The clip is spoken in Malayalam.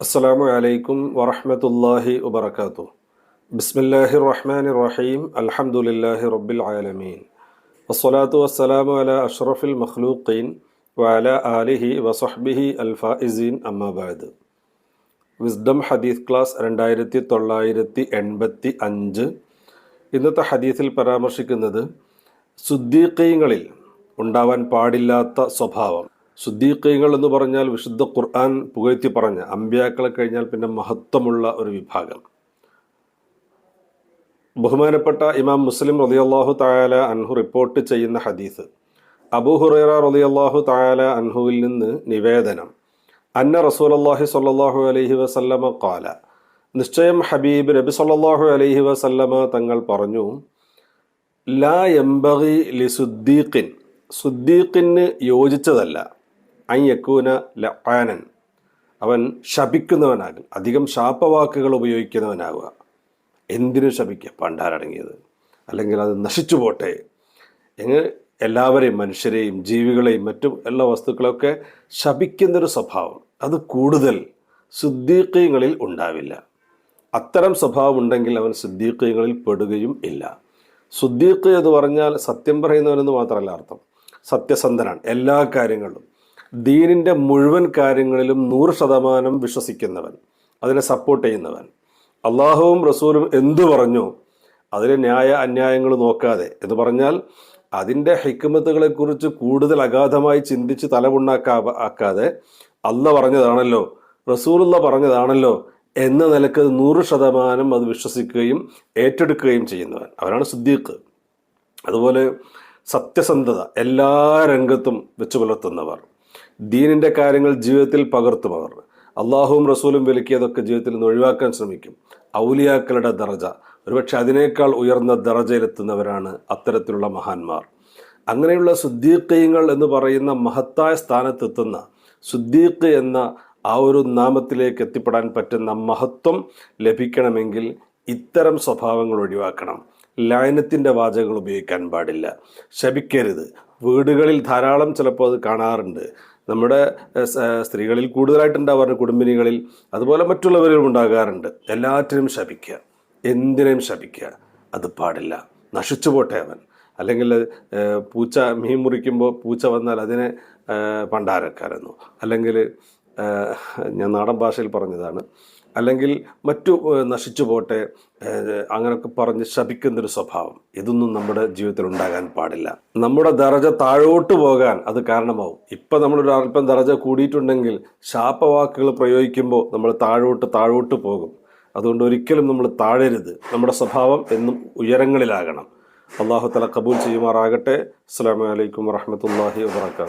السلام عليكم ورحمة الله وبركاته بسم الله الرحمن الرحيم الحمد لله رب العالمين والصلاة والسلام على أشرف المخلوقين وعلى آله وصحبه الفائزين أما بعد വിസ്ഡം ഹദീസ് ക്ലാസ് രണ്ടായിരത്തി തൊള്ളായിരത്തി എൺപത്തി അഞ്ച് ഇന്നത്തെ ഹദീസിൽ പരാമർശിക്കുന്നത് സുദ്ദീഖീങ്ങളിൽ ഉണ്ടാവാൻ പാടില്ലാത്ത സ്വഭാവം സുദ്ദീഖീങ്ങൾ എന്ന് പറഞ്ഞാൽ വിശുദ്ധ ഖുർആൻ പുകഴ്ത്തി പറഞ്ഞ അമ്പ്യാക്കളെ കഴിഞ്ഞാൽ പിന്നെ മഹത്വമുള്ള ഒരു വിഭാഗം. ബഹുമാനപ്പെട്ട ഇമാം മുസ്ലിം റളിയല്ലാഹു തായാല അൻഹു റിപ്പോർട്ട് ചെയ്യുന്ന ഹദീസ്. അബൂ ഹുറൈറ റളിയല്ലാഹു തആല അൻഹുവിൽ നിന്ന് നിവേദനം. അന്ന റസൂലല്ലാഹി സ്വല്ലല്ലാഹു അലൈഹി വസല്ലമ കാല നിശ്ചയം ഹബീബ് നബി സല്ലാഹു അലൈഹി വസല്ലമ തങ്ങൾ പറഞ്ഞു ലാ എംബി ലി സുദ്ദീഖിൻ സുദ്ദീഖിന് യോജിച്ചതല്ല. അൻ യക്കൂന ലആനൻ അവൻ ശപിക്കുന്നവനാകും. അധികം ശാപവാക്കുകൾ ഉപയോഗിക്കുന്നവനാകുക എന്തിനു ശപിക്കുക പണ്ടാരടങ്ങിയത്. അല്ലെങ്കിൽ അത് നശിച്ചു പോട്ടെ. എങ്ങനെ എല്ലാവരെയും മനുഷ്യരെയും ജീവികളെയും മറ്റും എല്ലാ വസ്തുക്കളൊക്കെ ശപിക്കുന്നൊരു സ്വഭാവം. അത് കൂടുതൽ സുദ്ദീഖീങ്ങളിൽ ഉണ്ടാവില്ല. അത്തരം സ്വഭാവം ഉണ്ടെങ്കിൽ അവൻ സുദ്ദീഖീങ്ങളിൽ പെടുകയും ഇല്ല. സുദ്ദീഖ് എന്ന് പറഞ്ഞാൽ സത്യം പറയുന്നവനെന്ന് മാത്രമല്ല അർത്ഥം. സത്യസന്ധനാണ്. എല്ലാ കാര്യങ്ങളും ദീനിന്റെ മുഴുവൻ കാര്യങ്ങളിലും നൂറ് ശതമാനം വിശ്വസിക്കുന്നവൻ അതിനെ സപ്പോർട്ട് ചെയ്യുന്നവൻ. അള്ളാഹുവും റസൂലും എന്തു പറഞ്ഞു അതിലെ ന്യായ അന്യായങ്ങൾ നോക്കാതെ. എന്ന് പറഞ്ഞാൽ അതിന്റെ ഹിക്കുമത്തുകളെക്കുറിച്ച് കൂടുതൽ അഗാധമായി ചിന്തിച്ച് തലമുണ്ടാക്കാ ആക്കാതെ അല്ല പറഞ്ഞതാണല്ലോ റസൂലുള്ള പറഞ്ഞതാണല്ലോ എന്ന നിലയ്ക്ക് നൂറ് ശതമാനം അത് വിശ്വസിക്കുകയും ഏറ്റെടുക്കുകയും ചെയ്യുന്നവൻ. അവരാണ് സിദ്ദീഖ്. അതുപോലെ സത്യസന്ധത എല്ലാ രംഗത്തും വെച്ചു പുലർത്തുന്നവർ. ദീനിന്റെ കാര്യങ്ങൾ ജീവിതത്തിൽ പകർത്തുമവർ അള്ളാഹുവും റസൂലും വിലക്കിയതൊക്കെ ജീവിതത്തിൽ നിന്ന് ഒഴിവാക്കാൻ ശ്രമിക്കും. ഔലിയാക്കളുടെ ദർജ ഒരുപക്ഷെ അതിനേക്കാൾ ഉയർന്ന ദർജയിലെത്തുന്നവരാണ് അത്തരത്തിലുള്ള മഹാന്മാർ. അങ്ങനെയുള്ള സുദ്ദീഖ്യങ്ങൾ എന്ന് പറയുന്ന മഹത്തായ സ്ഥാനത്തെത്തുന്ന സുദ്ദീഖ് എന്ന ആ ഒരു നാമത്തിലേക്ക് എത്തിപ്പെടാൻ പറ്റുന്ന മഹത്വം ലഭിക്കണമെങ്കിൽ ഇത്തരം സ്വഭാവങ്ങൾ ഒഴിവാക്കണം. ലയനത്തിന്റെ വാചകങ്ങൾ ഉപയോഗിക്കാൻ പാടില്ല. ശപിക്കരുത്. വീടുകളിൽ ധാരാളം ചിലപ്പോൾ അത് കാണാറുണ്ട്. നമ്മുടെ സ്ത്രീകളിൽ കൂടുതലായിട്ടുണ്ടാവാറുണ്ട് കുടുംബിനികളിൽ. അതുപോലെ മറ്റുള്ളവരിലും ഉണ്ടാകാറുണ്ട്. എല്ലാറ്റിനും ശപിക്കുക. എന്തിനേയും ശപിക്കുക. അത് പാടില്ല. നശിച്ചു പോട്ടെ അവൻ. അല്ലെങ്കിൽ പൂച്ച മീൻ മുറിക്കുമ്പോൾ പൂച്ച വന്നാൽ അതിനെ പണ്ടാരക്കാരെന്നു. അല്ലെങ്കിൽ ഞാൻ നാടൻ ഭാഷയിൽ പറഞ്ഞതാണ്. അല്ലെങ്കിൽ മറ്റു നശിച്ചു പോട്ടെ അങ്ങനെയൊക്കെ പറഞ്ഞ് ശപിക്കുന്നൊരു സ്വഭാവം. ഇതൊന്നും നമ്മുടെ ജീവിതത്തിൽ ഉണ്ടാകാൻ പാടില്ല. നമ്മുടെ ദറജ താഴോട്ട് പോകാൻ അത് കാരണമാവും. ഇപ്പം നമ്മളൊരു അല്പം ദറജ കൂടിയിട്ടുണ്ടെങ്കിൽ ശാപവാക്കുകൾ പ്രയോഗിക്കുമ്പോൾ നമ്മൾ താഴോട്ട് താഴോട്ട് പോകും. അതുകൊണ്ട് ഒരിക്കലും നമ്മൾ താഴരുത്. നമ്മുടെ സ്വഭാവം എന്നും ഉയരങ്ങളിലാകണം. അള്ളാഹു തല കബൂൽ ചെയ്യുമാറാകട്ടെ. അസ്സാം വലൈക്കും വാഹമത്തല്ലാഹി വാത്തു